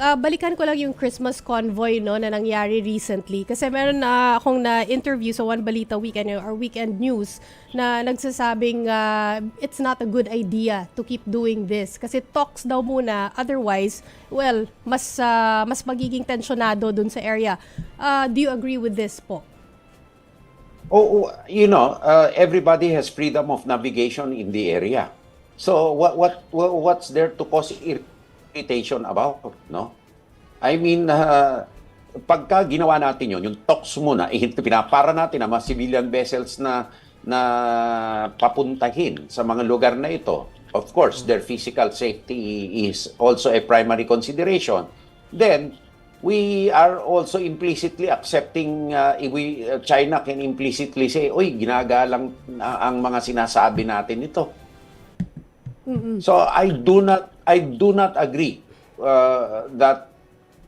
Ah, balikan ko lang yung Christmas convoy no na nangyari recently kasi meron na akong na interview sa One Balita Weekend or Weekend News na nagsasabing ah, it's not a good idea to keep doing this kasi talks daw muna otherwise well mas ah, mas magiging tensionado dun sa area. Ah, do you agree with this po? Oh, oh, you know, uh, everybody has freedom of navigation in the area. So what what wha- what's there to cause irritation about, no? I mean, uh, pagka ginawa natin yun, yung talks muna, eh, pinapara natin ang mga civilian vessels na na papuntahin sa mga lugar na ito. Of course, their physical safety is also a primary consideration. Then, we are also implicitly accepting uh, we uh, China can implicitly say, "Uy, ginagalang na ang mga sinasabi natin ito." So I do not I do not agree uh, that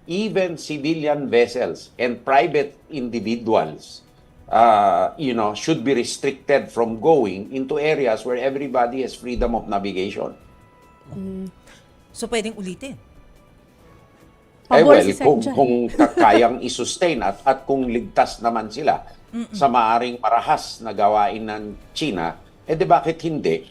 even civilian vessels and private individuals uh, you know should be restricted from going into areas where everybody has freedom of navigation. So, pwedeng ulitin. Eh Pabor well, si kung, dyan. kung ka- kayang i-sustain at, at kung ligtas naman sila sa maaring marahas na gawain ng China, eh di bakit hindi?